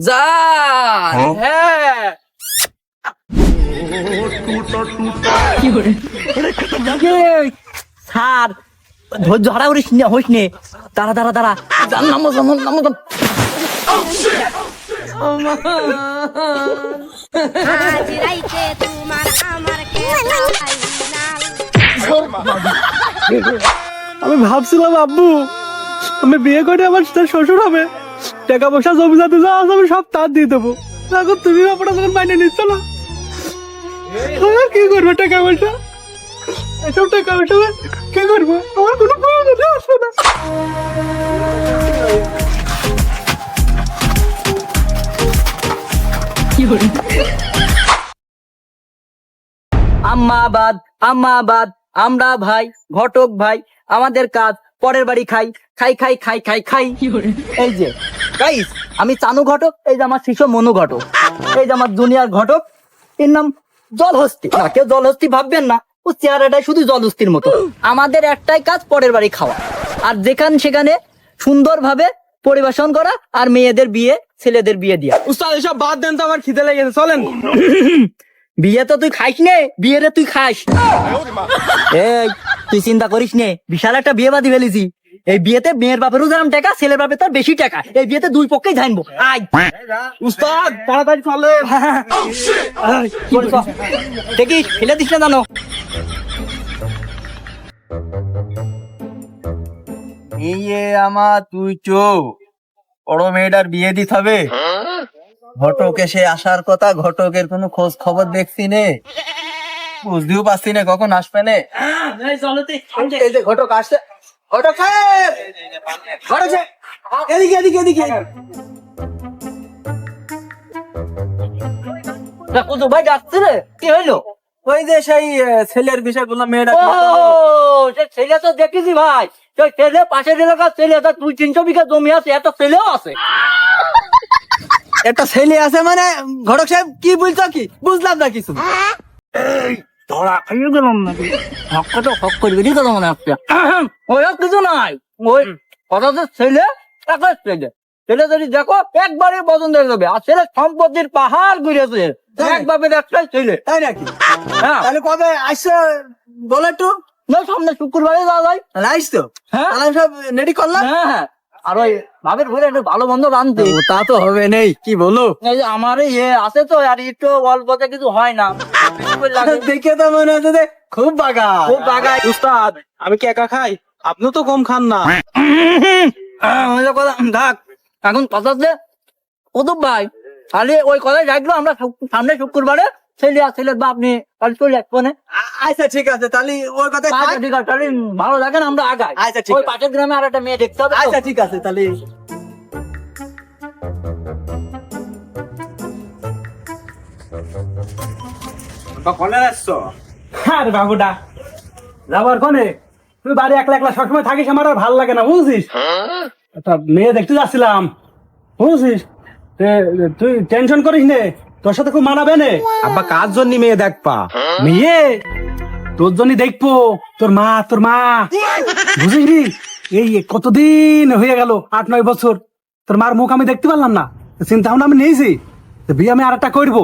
জান হ্যাঁ। স্যার ধৈর্য হারা করিস হইস নে। দাঁড়া দাঁড়া দাঁড়া। জান নামো নামো নামো নামো। আজ রাইতে তোমার আমার খেলা ফাইনাল আমি ভাবছিলাম আব্বু আমি বিয়ে করে আমার তার শ্বশুর হবে। টাকা পয়সা জমি যাতে যা আমি সব তার দিয়ে দেবো। এখন তুমি ব্যাপারটা যখন মাইনে নিচ্ছ না আমার কি করব টাকা পয়সা? এসব টাকা পয়সা কি করব? আমার কোনো প্রয়োজন আসবে না। আম্মাবাদ আম্মাবাদ আমরা ভাই ঘটক ভাই আমাদের কাজ পরের বাড়ি খাই খাই খাই খাই খাই খাই। এই যে গাইস আমি চানু ঘটক এই যে আমার শিশু মনু ঘটক। এই যে আমার দুনিয়ার ঘটক এর নাম জলহস্তি। না কেউ জলহস্তি ভাববেন না ও চেহারাটাই শুধু জলহস্তির মতো। আমাদের একটাই কাজ পরের বাড়ি খাওয়া। আর যেখান সেখানে সুন্দরভাবে পরিবেশন করা আর মেয়েদের বিয়ে ছেলেদের বিয়ে দিয়া। উস্তাদ এসব বাদ দেন তো আমার খিদে লেগেছে চলেন। বিয়ে তো তুই খাইস নে বিয়ে রে তুই খাস। এই তুই চিন্তা করিস নে বিশাল একটা বিয়ে বাদি ফেলেছি। এই বিয়েতে মেয়ের বাপেরও যেরকম টাকা ছেলের বাপের তার বেশি টাকা। এই বিয়েতে দুই পক্ষেই জানব আয়। উস্তাদ তাড়াতাড়ি চলে। দেখিস ফেলে দিস না জানো? এই এ আমার তুই চো বড় মেয়েটার বিয়ে দিতে হবে। ঘটক এসে আসার কথা ঘটকের কোনো খোঁজ খবর দেখছি নে। বুঝতেও পারছি না কখন আসবে নে। এই যে ঘটক আসছে। ঘটক সাহেব! ঘটক সাহেব! এদিকে এদিকে এদিকে! কত ভাই যাচ্ছে রে। কি হইল? ওই যে সেই ছেলের বিষয়গুলো ছেলে তো দেখেছি ভাই। সেই ছেলে পাশের এলাকার ছেলে? দুই তিনশো বিঘা জমি আছে এত ছেলেও আছে। একটা ছেলে আছে মানে ঘটক সাহেব কি বলছো কি? বুঝলাম না কিছু। ধরা খাইয়ে গেলাম নাকি? হক তো হক করবি ঠিক আছে মনে ওই কিছু নাই। ওই কথা তো ছেলে একটা ছেলে ছেলে যদি দেখো একবারে পছন্দ হয়ে যাবে। আর ছেলে সম্পত্তির পাহাড় ঘুরেছে। এক বাপের একটাই ছেলে। তাই নাকি? হ্যাঁ। তাহলে কবে আসছে বলে একটু? না সামনে শুক্রবারে যাওয়া যায়। আইস তো। হ্যাঁ। সব রেডি করলাম? হ্যাঁ হ্যাঁ। আর ওই বাপের ঘুরে একটু ভালো মন্দ রানতে ও, তা তো হবে নেই। কি বলো? এই যে আমার ইয়ে আছে তো আর একটু অল্পতে কিছু হয় না। দেখে তো মনে হচ্ছে যে খুব বাগা খুব বাগায় উস্তাদ আমি কি একা খাই? আপনি তো কম খান না। থাক এখন কথা যে কত ভাই তাহলে ওই কথায় রাখল আমরা সামনে শুক্রবারে ছেলে আর ছেলের বাপ নিয়ে কাল চলে আসব না আচ্ছা ঠিক আছে তাহলে ওর কথা ঠিক আছে তাহলে ভালো লাগেন আমরা আগাই। আচ্ছা, ঠিক ওই। পাশের গ্রামে আর একটা মেয়ে দেখতে হবে আচ্ছা ঠিক আছে তাহলে। কনে আসছো? আরে বাবুটা। যাবার কনে? তুই বাড়ি একলা একলা সবসময় থাকিস আমার আর ভালো লাগে না বুঝছিস একটা মেয়ে দেখতে যাচ্ছিলাম বুঝছিস তুই টেনশন করিস নে। তোর সাথে খুব মানাবে নে। আব্বা কার জন্য মেয়ে দেখবা? মেয়ে? তোর জন্য দেখব তোর মা তোর মা। বুঝিস নি? এই কতদিন হয়ে গেল আট নয় বছর। তোর মার মুখ আমি দেখতে পারলাম না। চিন্তা ভাবনা আমি নিয়েছি বিয়ে আমি আর একটা করব।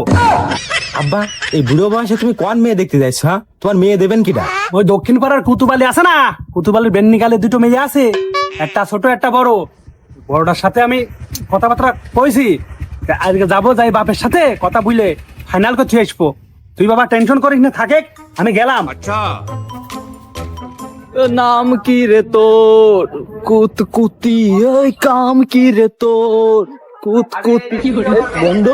আব্বা এই বুড়ো বয়সে তুমি কোন মেয়ে দেখতে যাইছো হ্যাঁ? তোমার মেয়ে দেবেন কিটা? ওই দক্ষিণ পাড়ার কুতুবালি আছে না? কুতুবালির বেন্নিকালে দুটো মেয়ে আছে। একটা ছোট একটা বড়। বড়টার সাথে আমি কথাবার্তা কইছি। আজকে যাব যাই বাপের সাথে কথা বুঝলে ফাইনাল করতে আসব। তুই বাবা টেনশন করিস না থাকে আমি গেলাম। নাম কি রে তোর? কুত কুতি ওই কাম কি রে তোর? কুত কুতি। বন্ধু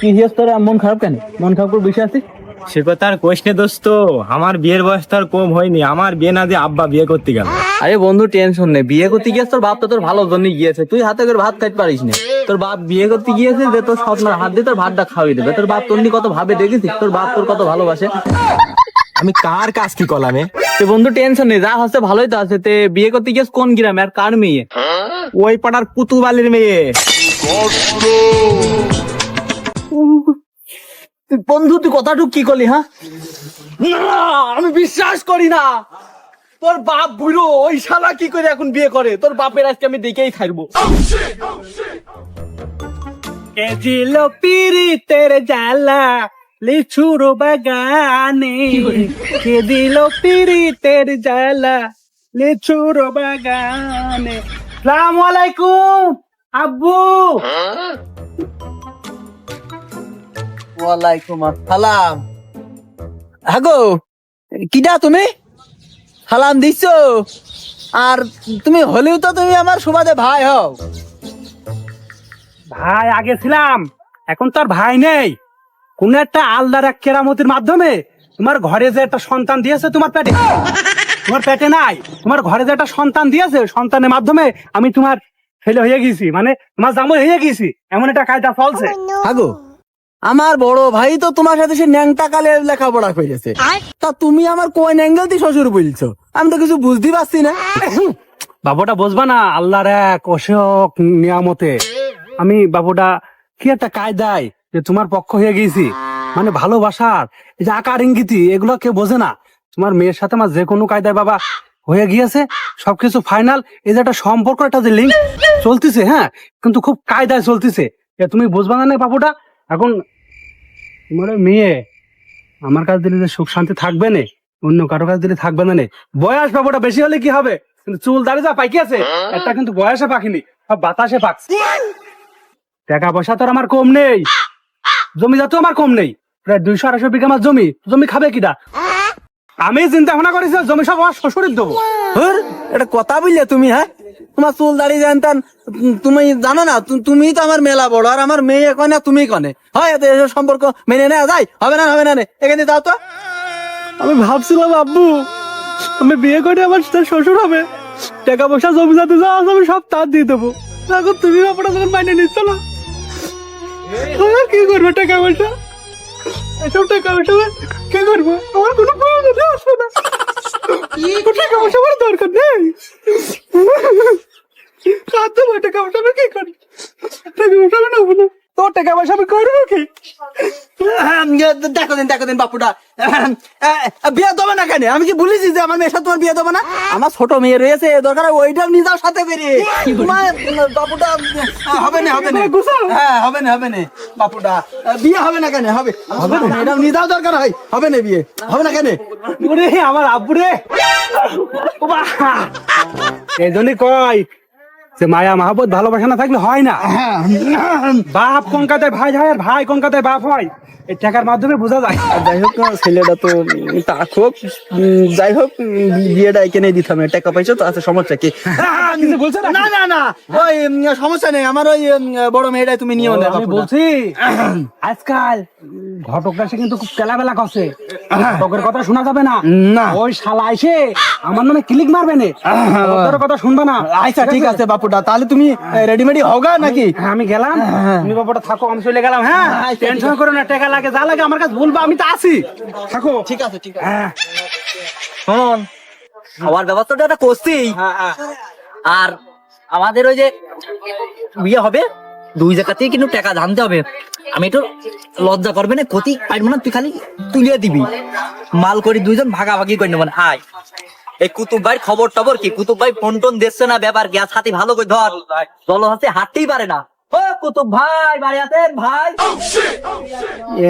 কি হয়েছে তোর মন খারাপ কেন? মন খারাপ করে বসে আছিস? সে কথা আর কোষ নে দোস্ত আমার বিয়ের বয়স তো আর কম হয়নি আমার বিয়ে না দিয়ে আব্বা বিয়ে করতে গেল। আরে বন্ধু টেনশন নেই বিয়ে করতে গিয়েছে তোর বাপ তো তোর ভালো জন্য গিয়েছে তুই হাতে করে ভাত খাইতে পারিস না। তোর বাপ বিয়ে করতে গিয়েছে যে তোর স্বপ্নের হাত দিয়ে তোর ভাতটা খাওয়াই দেবে। তোর বাপ তোর নিয়ে কত ভাবে দেখেছিস? তোর বাপ তোর কত ভালোবাসে? আমি কার কাজ কি কলামে তো বন্ধু টেনশন নেই যা হচ্ছে ভালোই তো আছে। তে বিয়ে করতে গিয়েছে কোন গ্রামে আর কার মেয়ে? ওই পাড়ার কুতুবালির মেয়ে। বন্ধু তুই কথাটুকু কি করলি হ্যাঁ? না আমি বিশ্বাস করি না। তোর বাপ বুড়ো ওই শালা কি করে এখন বিয়ে করে? তোর বাপের আজকে আমি দেখেই থাকব। দিল পিরিতের জ্বালা, লিচুর বাগানে। কে পিরিতের জ্বালা, লিচুর বাগানে। সালাম আলাইকুম, আব্বু। ওয়ালাইকুম আসসালাম। হাগো, কিডা তুমি? সালাম দিচ্ছ আর তুমি হলেও তো তুমি আমার সুবাদে ভাই হও। ভাই আগে ছিলাম। এখন তো আর ভাই নেই। কোন একটা আলদার এক কেরামতির মাধ্যমে তোমার ঘরে যে একটা সন্তান দিয়েছে তোমার পেটে তোমার পেটে নাই তোমার ঘরে যে একটা সন্তান দিয়েছে সন্তানের মাধ্যমে আমি তোমার ছেলে হয়ে গেছি মানে তোমার জামাই হয়ে গেছি এমন একটা কায়দা চলছে। হাগো আমার বড় ভাই তো তোমার সাথে সে ন্যাংটা কালে লেখাপড়া করেছে। তা তুমি আমার কোন অ্যাঙ্গেল দিয়ে শ্বশুর বলছো? আমি তো কিছু বুঝতে পারছি না। বাবুটা বুঝবা না আল্লাহর এক অশোক নিয়ামতে। আমি বাবুটা কি একটা কায়দায় যে তোমার পক্ষ হয়ে গেছি? মানে ভালোবাসার এই যে আকার ইঙ্গিতি এগুলো কেউ বোঝে না। তোমার মেয়ের সাথে আমার যে কোনো কায়দায় বাবা হয়ে গিয়েছে সবকিছু ফাইনাল এই যে একটা সম্পর্ক একটা যে লিঙ্ক চলতেছে হ্যাঁ? কিন্তু খুব কায়দায় চলতেছে। তুমি বুঝবা না বাবুটা? এখন তোমার মেয়ে আমার কাছে দিলে যে সুখ শান্তি থাকবে না অন্য কারও কাছে দিলে থাকবে না নে। বয়স বাবুটা বেশি হলে কি হবে? কিন্তু চুল দাঁড়িয়ে যা পাইকি আছে একটা কিন্তু বয়সে পাখিনি সব বাতাসে পাকছে। টাকা পয়সা তো আমার কম নেই। জমি জাতো আমার কম নেই। প্রায় দুইশো আড়াইশো বিঘা আমার জমি। জমি খাবে কিটা আমি চিন্তা ভাবনা করেছি জমি সব আমার শ্বশুরের দেবো। ধুর, এটা কথা বললে তুমি হ্যাঁ? তোমার চুল দাড়ি জানতাম তুমি জানো না তু- তুমিই তো আমার মেলা বড় আর আমার মেয়ে কনে তুমি কনে। হয় এত এসব সম্পর্ক মেনে নেওয়া যায়? হবে না হবে না নে। এখানে দাও তো। আমি ভাবছিলাম আব্বু আমি বিয়ে করে আমার তার শ্বশুর হবে। টাকা পয়সা জমি যাতে যা আছে আমি সব তার দিয়ে দেবো। এখন তুমি ব্যাপারটা যখন মাইনে নিচ্ছ না আমার কি করব টাকা পয়সা? এসব টাকা পয়সা কি করব? আমার কোনো প্রয়োজন আসবে না। টাকা পয়সা আমার দরকার নেই। খাদ্য টাকা পয়সা কি করি? টাকা পয়সা না। টাকা পয়সা আমি করব কি দেখো দিন দেখো দিন বাপুটা বিয়ে দেবো না কেন? আমি কি বলেছি যে আমার মেয়ের সাথে তোমার বিয়ে দেবো না? আমার ছোট মেয়ে রয়েছে দরকার ওইটাও নিয়ে যাও সাথে বেরিয়ে তোমার বাপুটা হবে না হবে না। হ্যাঁ হবে না হবে না বাপুটা বিয়ে হবে না কেন? হবে। হবে না। এটাও নিয়ে যাও দরকার হয়। হবে না বিয়ে। হবে না কেন? আমার আব্বু রে। এই জন্যই কয় যে মায়া মহাবত ভালোবাসা না থাকলে হয় না। বাপ কোন কাতায় ভাই হয় আর ভাই কোন কাতায় বাপ হয় এই টাকার মাধ্যমে বোঝা যায়। আর যাই হোক না, ছেলেটা তো থাকুক উম, যাই হোক বিয়েটা এখানে দিতে হবে। টাকা পয়সা তো আছে সমস্যা কি? কিছু বলছে না না না ওই সমস্যা নেই। আমার ওই বড় মেয়েটাই তুমি নিও না আমি বলছি আজকাল ঘটকরা সে কিন্তু খুব ঘটকের কথা শোনা যাবে না? না। ওই শালা এসে আমার নামে ক্লিক মারবে না। তোর কথা শুনবে না। আচ্ছা ঠিক আছে? বাপুটা তাহলে তুমি রেডিমেডি হোগা নাকি? হ্যাঁ, আমি গেলাম। তুমি বাবাটা থাকো আমি চলে গেলাম হ্যাঁ? আচ্ছা, টেনশন করো না টাকা লাগে যা লাগে আমার কাছে বলব আমি তো আছি। থাকো। ঠিক আছে ঠিক আছে। হ্যাঁ। শোন খাওয়ার ব্যবস্থাটা করছি। আর আমাদের ওই যে বিয়ে হবে দুই জায়গাতেই কিন্তু টাকা জানতে হবে। আমি একটু লজ্জা করবে না ক্ষতি পারব না তুই খালি তুলিয়ে দিবি। মাল করি দুইজন ভাগাভাগি করে নেবেন আয়। এই কুতুব ভাই খবর টবর কি? কুতুব ভাই ফোন টোন দিচ্ছে না ব্যাপার গ্যাস হাতি ভালো করে ধর দল হাতে হাঁটতেই পারে না। ও কুতুব ভাই বাড়ি আছেন? ভাই।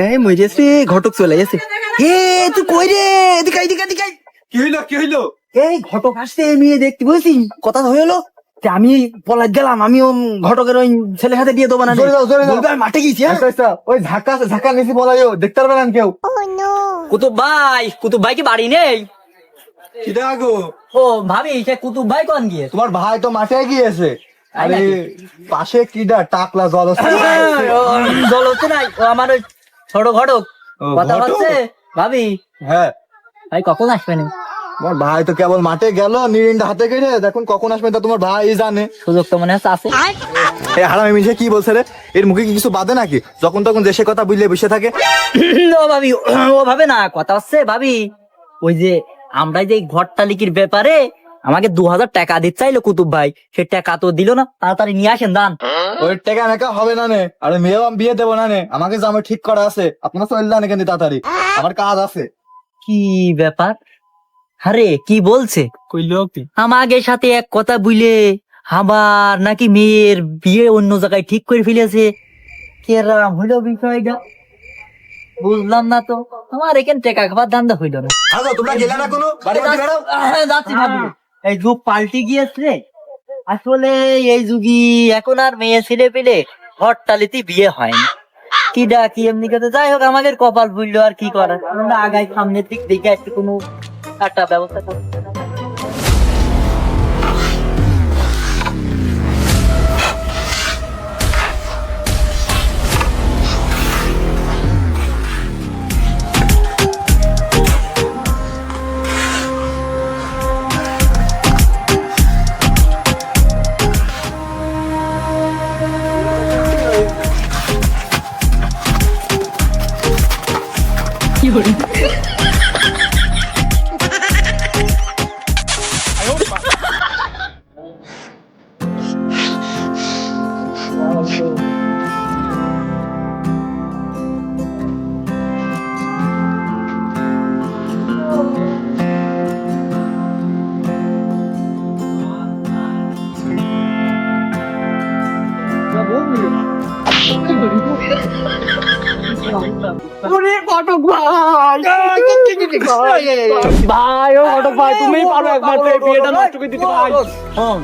এই মরেছে ঘটক চলে গেছে। হে তুই কই রে? এদিকে এদিকে এদিকে কি হইল কি হইল? এই ঘটক আসছে এই মেয়ে দেখতে বলছি কথা হয়ে গেলো। যে আমি পলাশ গেলাম আমি ঘটকের ওই ছেলের হাতে দিয়ে দেবো না মাঠে গেছি হ্যাঁ? ওই ঝাঁকা ঝাঁকা নিচে বলাইও দেখতে পারবে না কেউ। কুতুব ভাই কুতুব ভাই কি বাড়ি নেই? ও ভাবি সে কুতুব ভাই কোন গিয়ে? তোমার ভাই তো মাঠে গিয়েছে। আরে পাশে কিডা টাকলা জল জল হচ্ছে নাই। ও আমার ওই ছোট ঘটক। কথা হচ্ছে ভাবি। হ্যাঁ। ভাই কখন আসবেন তোমার ভাই তো কেবল মাঠে গেল নিরিনটা হাতে কেড়ে দেখুন কখন আসবে তা তোমার ভাই জানে। সুযোগ তো মনে হচ্ছে আছে। এই হারামি মিশে কি বলছে রে? এর মুখে কি কিছু বাদে নাকি? যখন তখন দেশে কথা বুঝলে বসে থাকে। ও ভাবি ও ভাবে না কথা হচ্ছে ভাবি ওই যে আমরা যে ঘরটা লিখির ব্যাপারে আমাকে দু হাজার টাকা দিতে চাইলো কুতুব ভাই সে টাকা তো দিল না তাড়াতাড়ি নিয়ে আসেন দান ওই টাকা নাকা হবে না নে আর মেয়েও আমি বিয়ে দেবো না নে আমাকে জামে ঠিক করা আছে আপনার চললে না কেন তাড়াতাড়ি? আমার কাজ আছে। কি ব্যাপার? আরে কি বলছে? কইলো কি আমাকে সাথে এক কথা বুঝলে আবার নাকি মেয়ের বিয়ে অন্য জায়গায় ঠিক করে ফেলেছে। কেরাম হইল বিষয়টা। বুঝলাম না তো আমার এখানে টেকা খাবার দান্দা হইল না। তোমরা গেলে না কোনো? বাড়ি বাড়ি বেড়াও হ্যাঁ, যাচ্ছি ভাবি। এই যুগ পাল্টে গিয়েছে। আসলে এই যুগি এখন আর মেয়ে ছেলে পেলে হরতালিতে বিয়ে হয় না। কি ডাকি এমনি কথা। যাই হোক আমাদের কপাল বুঝলো আর কি করার। আমরা আগাই সামনের দিক দেখে একটু কোনো একটা ব্যবস্থা করতে ভাই করে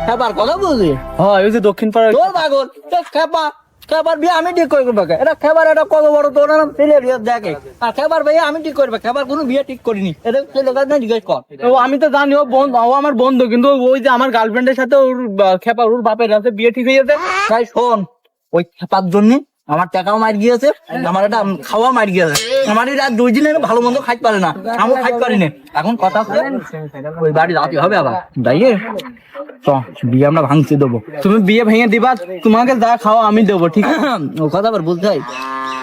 দিতে ভাই কথা বুঝলি হ্যাঁ ওই যে দক্ষিণ পাড়ার তোর পাগল খেপা খেবার বিয়ে আমি ঠিক করব বাকে এটা খেবার এটা কত বড় তোর নাম? ছেলে বিয়ে দেখে। আর খেবার বিয়ে আমি ঠিক করবে খেবার কোনো বিয়ে ঠিক করিনি। এটা ছেলে কাজ না জিজ্ঞেস কর। ও আমি তো জানি ও বন্ধু ও আমার বন্ধু কিন্তু ওই যে আমার গার্লফ্রেন্ডের সাথে ওর বা- খেপা ওর বাপের সাথে বিয়ে ঠিক হয়ে গেছে। তাই শোন ওই খেপার জন্য আমার টাকাও মার গিয়েছে আমার একটা খাওয়া মার গিয়েছে। আমার রাত দুই দিনের ভালো মন্দ খাইতে পারে না। আমিও খাইতে পারিনি এখন কথা ওই বাড়ি যাতে হবে আবার। বিয়ে আমরা ভাঙতে দেবো। তুমি বিয়ে ভেঙে দিবা তোমাকে যা খাওয়া আমি দেবো ঠিক আছে? ও কথা আবার বলতে হয়।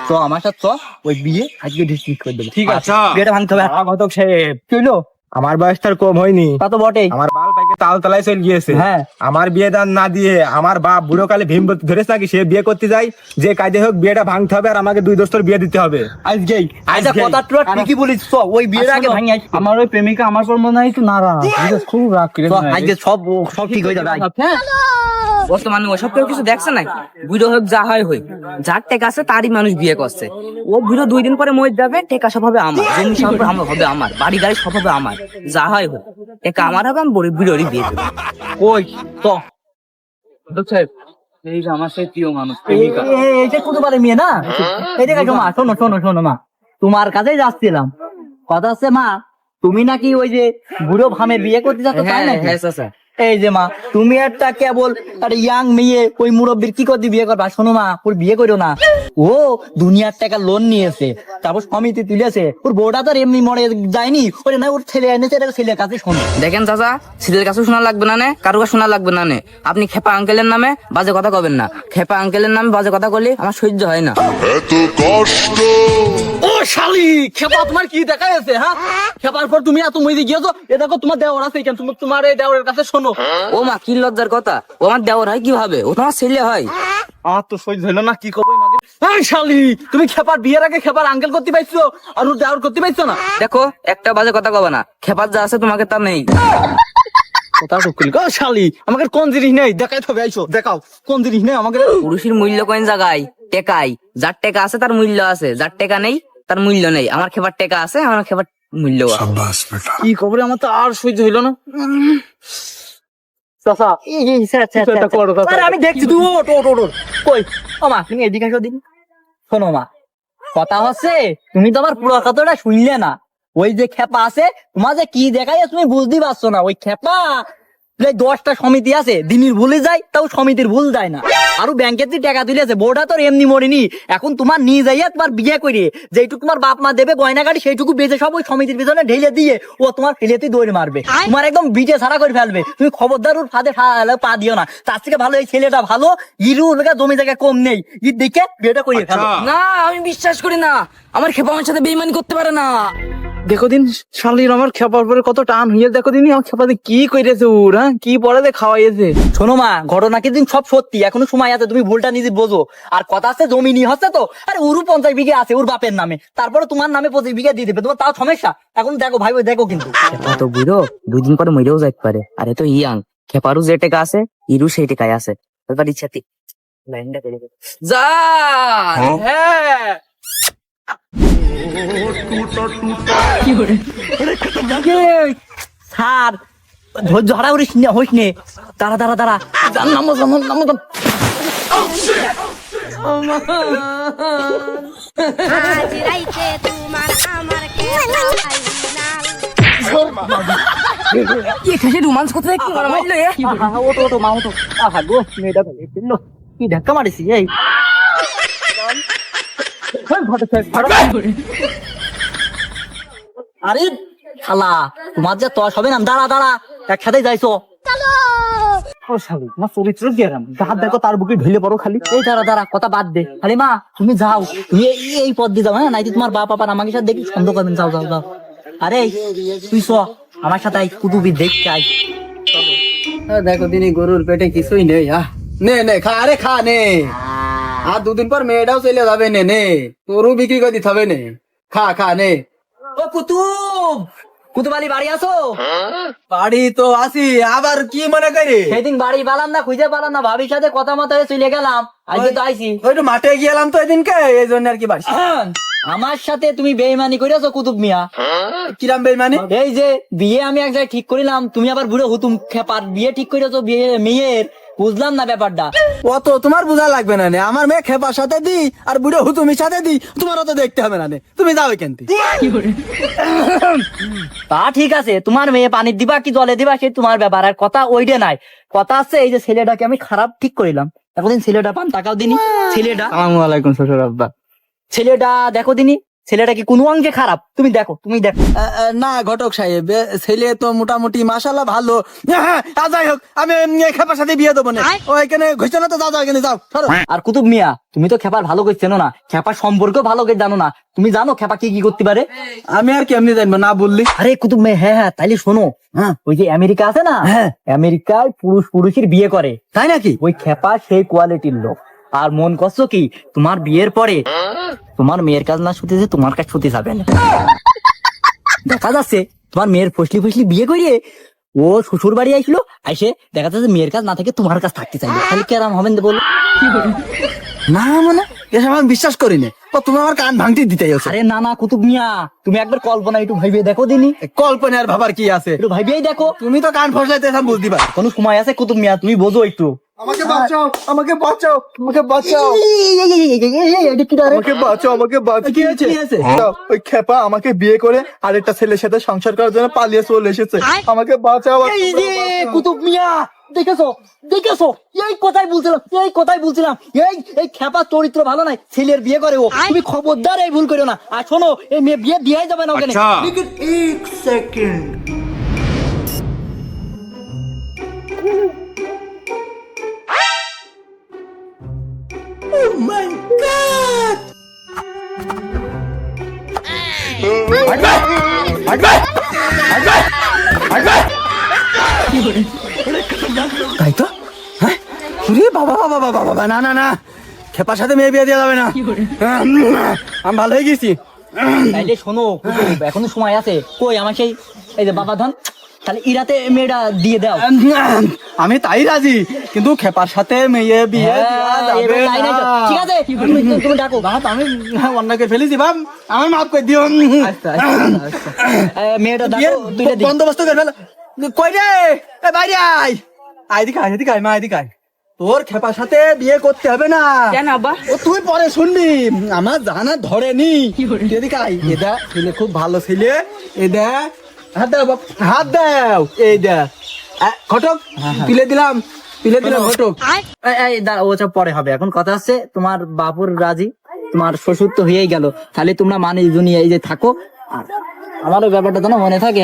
চ আমার সাথে চ ওই বিয়ে আজকে ডিসমিস করে দেবো। ঠিক আছে বিয়েটা ভাঙতে হবে। আ, ঘটক সাহেব। কি আমার বয়স তার কম হয়নি। তা তো বটেই। আমার বাল তাল তলায় চলে গিয়েছে। হ্যাঁ। আমার বিয়ে দান না দিয়ে আমার বাপ বুড়ো কালে ভীম ধরেছে নাকি? সে বিয়ে করতে যায় যে কাজে হোক বিয়েটা ভাঙতে হবে আর আমাকে দুই দোস্তর বিয়ে দিতে হবে। আজকেই। আচ্ছা কথা তো ঠিকই বলিস তো ওই বিয়ের আগে ভাঙি আসি আমার ওই প্রেমিকা আমার পর মনে হয় একটু নারাজ? খুব রাগ করে আজকে সব সব ঠিক হয়ে যাবে আজ। বর্তমানে ওসব কেউ কিছু দেখছে না বুড়ো হোক যা হয় হই যার টেকা আছে তারই মানুষ বিয়ে করছে। ও বুড়ো দুই দিন পরে মরে যাবে টেকা সব হবে আমার। জমি সব আমার হবে আমার। বাড়ি গাড়ি সব হবে আমার। যা হয় হোক। টেকা আমার হবে আমি বুড়ি বুড়োরই বিয়ে দেবো ওই চ সাহেব এই যে আমার সেই প্রিয় মানুষ প্রেমিকা। এই- এইটা কোনোবারে মেয়ে না? এই দেখে মা শোনো শোনো শোনো মা। তোমার কাছেই যাচ্ছিলাম। কথা হচ্ছে মা তুমি নাকি ওই যে বুড়ো ভামের বিয়ে করতে যাচ্ছ তাই হ্যাঁ নাকি? হ্যাঁ এই যে মা তুমি একটা কেবল একটা ইয়াং মেয়ে ওই মুরব্বীর কি করতে বিয়ে করবা? শোনো মা ওর বিয়ে করো না। ও দুনিয়ার টাকা লোন নিয়েছে তারপর সমিতি তুলেছে। ওর বউটা তো এমনি মরে যায়নি। ওরে না ওর ছেলে এনেছে এটা ছেলের কাছে শোনো। দেখেন চাচা ছেলের কাছে শোনা লাগবে না নে কারও কাছে শোনা লাগবে না নে। আপনি খেপা আঙ্কেলের নামে বাজে কথা কবেন না। খেপা আঙ্কেলের নামে বাজে কথা করলে আমার সহ্য হয় না। এত কষ্ট। ও শালি খেপা তোমার কি দেখা যাচ্ছে হ্যাঁ? খেপার পর তুমি এত মইতে গিয়েছো এ দেখো তোমার দেওয়ার আছে কেন তুমি তোমার এই দেওয়ারের কাছে শোনো। ও মা কি লজ্জার কথা? ও আমার দেওয়ার হয় কীভাবে? ও তোমার ছেলে হয়। আমার তো সহ্য হইল না কি করব মাগে এই শালি তুমি খেপার বিয়ের আগে খেপার আঙ্কেল করতে পাইছো আর ওর দেওয়ার করতে পাইছো না? দেখো একটা বাজে কথা কবে না। খেপার যা আছে তোমাকে তা নেই। কথা তো খুলি শালি আমাকে কোন জিনিস নেই? দেখাই দেখাও। কোন জিনিস নেই আমাকে? পুরুষের মূল্য কোন জায়গায়? টেকাই। যার টেকা আছে তার মূল্য আছে। যার টেকা নেই তার মূল্য নেই। আমার খেবার টেকা আছে আমার খেবার মূল্য আছে। কি খবরে আমার তো আর সহ্য হইল না। চাচা কিছু একটা করো, চাচা। আরে আমি দেখছি তুই ওট ওট ওট ওট। কই? ও তুমি এদিকে এসো দিন শোনো মা কথা হচ্ছে তুমি তো আমার পুরো কথাটা শুনলে না। ওই যে খেপা আছে তোমার যে কি দেখাই তুমি বুঝতেই পারছ না। ওই খেপা যে দশটা সমিতি আছে দিনের ভুলে যায় তাও সমিতির ভুল যায় না। আরও ব্যাংকের যে টাকা তুলেছে বউটা তোর এমনি মরিনি। এখন তোমার নিয়ে যাইয়া তোমার বিয়ে করে যেটুকু তোমার বাপ মা দেবে গয়না গাড়ি সেইটুকু বেঁচে সব ওই সমিতির পিছনে ঢেলে দিয়ে ও তোমার ফেলেতেই দৌড়ে মারবে। তোমার একদম বিটে সারা করে ফেলবে। তুমি খবরদার ওর ফাঁদে পা দিও না। তার থেকে ভালো এই ছেলেটা ভালো ইরু জমি জায়গা কম নেই। ই দেখে বিয়েটা করিয়ে ফেলো। না আমি বিশ্বাস করি না। আমার খেপা আমার সাথে বেইমানি করতে পারে না। দেখো দিন শালির আমার খেপার পরে কত টান হয়ে দেখো দিন আমার খেপাতে কি করেছে ওর হ্যাঁ? কি পড়াতে খাওয়াইছে শোনো মা ঘটনা কিন্তু সব সত্যি এখনও সময় আছে তুমি ভুলটা নিজে বোঝো। আর কথা আছে জমি নিয়ে হচ্ছে তো। আরে ওরও পঞ্চাশ বিঘে আছে ওর বাপের নামে। তারপরে তোমার নামে পঁচিশ বিঘা দিয়ে দেবে তোমার তাও সমস্যা। এখন দেখো ভাই দেখো কিন্তু। তো বুড়ো দুই দিন পরে মরেও যাইতে পারে। আরে তো ইয়াং খেপারু যে টেকা আছে ইরু সেই টেকায় আছে। এবার লাইনটা কেটে গেছে। হ্যাঁ? এই, স্যার ধৈর্য হারা করিস না হইস নে। দাঁড়া দাঁড়া দাঁড়া। নামো নামো নামো কি এখানে রোমান্স করতে কি মারা মারলো এ? ওটো ওটো মা ওটো। আহা গো মেয়েটা কি ধাক্কা মারিস এই। আরে শালা তোমার যে তস হবে না দাঁড়া দাঁড়া একসাথে যাইছো। চরিত্র দেখো তার বুকে ঢেলে পড়ো খালি। এই দাঁড়া দাঁড়া কথা বাদ দে। খালি মা তুমি যাও তুমি এই এই পথ দিয়ে যাও হ্যাঁ? নাইতে তোমার বাপ আমাকে সাথে দেখি সন্দেহ করবেন। যাও যাও যাও। আরে তুই চ আমার সাথে আই কুতুবি দেখ চাই দেখো দিনই গরুর পেটে কিছুই নেই আহ। নে নে খা আরে খা নে। আর দুদিন পর মেয়েটাও চলে যাবে নে নে। তোরও বিক্রি করে দিতে হবে নে। খা খা নে। ও কুতুব কুতুব আলী বাড়ি আসো। বাড়ি তো আসি আবার কি মনে করে? সেদিন বাড়ি পেলাম না খুঁজে পেলাম না ভাবির সাথে কথা মতো চলে গেলাম। আজকে তো আইছি। ওই তো মাঠে গিয়েলাম তো এদিনকে এই জন্য আর কি বাড়ি আমার সাথে তুমি বেইমানি করেছ কুতুব মিয়া। কিরাম বেমানি এই যে বিয়ে আমি এক জায়গায় ঠিক করিলাম তুমি আবার বুড়ো হুতুম খেপার বিয়ে ঠিক করেছ বিয়ে মেয়ের। বুঝলাম না ব্যাপারটা। অত তোমার বোঝা লাগবে না নে। আমার মেয়ে খেপার সাথে দি আর বুড়ো হুতুমির সাথে দি তোমার অত দেখতে হবে না নে। তুমি যাও এখান তা ঠিক আছে তোমার মেয়ে পানি দিবা কি জলে দিবা সে তোমার ব্যাপার আর কথা ওইডে নাই। কথা আছে এই যে ছেলেটাকে আমি খারাপ ঠিক করিলাম। এতদিন ছেলেটা পান টাকাও দিনি ছেলেটা আসসালামু আলাইকুম শ্বশুর আব্বা। ছেলেটা দেখো দিনি। ছেলেটা কি কোনো অঙ্গে খারাপ? তুমি দেখো তুমি দেখো। না ঘটক সাহেব ছেলে তো মোটামুটি মাসাল্লাহ ভালো। হ্যাঁ, যাই হোক আমি খেপার সাথে বিয়ে দেবো না। ও এখানে ঘুরছে না তো যাও যাও এখানে যাও আর কুতুব মিয়া তুমি তো খেপার ভালো করে চেনো না। খেপার সম্পর্কে ভালো করে জানো না। তুমি জানো খেপা কি কি করতে পারে? আমি আর কেমনি জানব না বললি? আরে কুতুব মেয়ে হ্যাঁ হ্যাঁ তাইলে শোনো। হ্যাঁ। ওই যে আমেরিকা আছে না? হ্যাঁ। আমেরিকায় পুরুষ পুরুষের বিয়ে করে। তাই নাকি? ওই খেপা সেই কোয়ালিটির লোক। আর মন করছ কি তোমার বিয়ের পরে তোমার মেয়ের কাজ না শুতেছে তোমার কাজ শুতে যাবে না। দেখা যাচ্ছে তোমার মেয়ের ফসলি ফসলি বিয়ে করিয়ে ও শ্বশুর বাড়ি আইছিল আইসে দেখা যাচ্ছে মেয়ের কাজ না থাকে তোমার কাজ থাকতে চাইবে তাহলে কেরাম হবেন বলো? না মানে এসব আমি বিশ্বাস করি না তুমি আমার কান ভাঙতে দিতে আরে না না কুতুব মিয়া তুমি একবার কল্পনা একটু ভাইবে দেখো দিনি। কল্পনার ভাবার কি আছে? একটু ভাইবেই দেখো। তুমি তো কান ফসলাইতে বুঝতে পারো। কোনো সময় আছে কুতুব মিয়া তুমি বোঝো একটু। আমাকে বাঁচাও আমাকে বাঁচাও আমাকে বাঁচাও। আমাকে আমাকে বাঁচাও আমাকে বাঁচাও। কি হয়েছে? কি ওই খেপা আমাকে বিয়ে করে আরেকটা ছেলের সাথে সংসার করার জন্য পালিয়ে চলে এসেছে। আমাকে বাঁচাও। কুতুব মিয়া দেখেছ? দেখেছ? এই কথাই বলছিলাম এই কথাই বলছিলাম। এই এই খেপা চরিত্র ভালো নাই ছেলের বিয়ে করে ও। তুমি খবরদার এই ভুল করো না। আর শোনো এই মেয়ে বিয়ে দিয়ে যাবে না ওখানে। তাই তো হ্যাঁ? বাবা বাবা বাবা বাবা না না না। খেপার সাথে মেয়ে বিয়ে দেওয়া যাবে না। আমি ভালো হয়ে গেছি। তাইলে শোনো এখনও সময় আছে। কই আমার সেই এই যে বাবা ধন। তাহলে ইরাতে মেয়েটা দিয়ে দাও। আমি তাই রাজি কিন্তু খেপার সাথে মেয়ে বিয়ে হ্যাঁ। ঠিক আছে তুমি ডাকো। বাপ, আমি অন্যকে ফেলেছি বাপ আমার মাফ করে দিও। মেয়েটা বিয়ের ডাকো দুইটা দিন বন্দোবস্ত করে ফেলো। কই রে? এ বাইরে আয়। আয় দিকে আয় এদিকে আয় মা এদিকে আয়। তোর খেপার সাথে বিয়ে করতে হবে না। কেন আব্বা? ও তুই পরে শুনবি। আমার জানা ধরেনি। এদিকে আয়। এদা ছেলে খুব ভালো ছেলে। এদা হাত দাও বাপ হাত দাও। এই দা ঘটক তুলে দিলাম তুলে দিলাম ঘটক। এই, ওসব পরে হবে। এখন কথা হচ্ছে তোমার বাপুর রাজি তোমার শ্বশুর তো হয়েই গেল। তাহলে তোমরা মানে দুনিয়া এই যে থাকো আর আমারও ব্যাপারটা তো না মনে থাকে।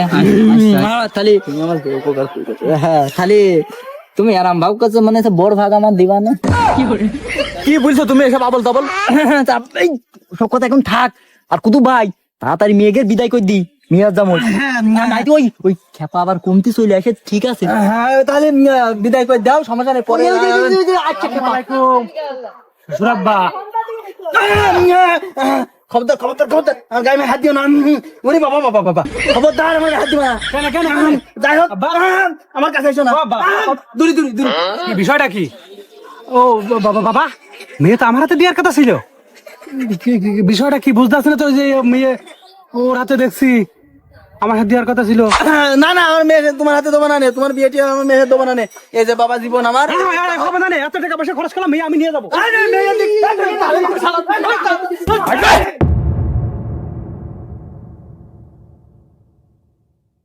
হ্যাঁ, তাহলে হ্যাঁ তাহলে তুমি আরাম ভাব করছ মানে বড় ভাগ আমার দিবা না কি বলছো তুমি এসব আবল তাবল? সব কথা এখন থাক। আর কুতু ভাই তাড়াতাড়ি মেয়েকে বিদায় করে দি। নাই ওই ওই খেপা আবার কমতি চলে আসে ঠিক আছে। হ্যাঁ তাহলে বিদায় করে দাও পরে আচ্ছা খেপা সুরাব্বা খবরদার খবরদার খবরদার আমার গায়ে হাত দিও না। ওরে বাবা বাবা বাবা। খবরদার আমার হাত দিও না। কেন কেন? যাই হোক আমার কাছে এসো না। দূরি দূরি দূরি। বিষয়টা কি? ও বাবা বাবা। মেয়ে তো আমার হাতে দেওয়ার কথা ছিল। কি- কি- কি- বিষয়টা কি? বুঝতে পারছি না তো ওই যে মেয়ে ওর হাতে দেখছি। আমার হাতে দেওয়ার কথা ছিল না না আমার মেয়ে তোমার হাতে দেবো না নে তোমার বিয়েটি আমার মেয়ে দেবো নে এই যে বাবা জীবন আমার হবে না এত টাকা পয়সা খরচ করলাম মেয়ে আমি নিয়ে যাব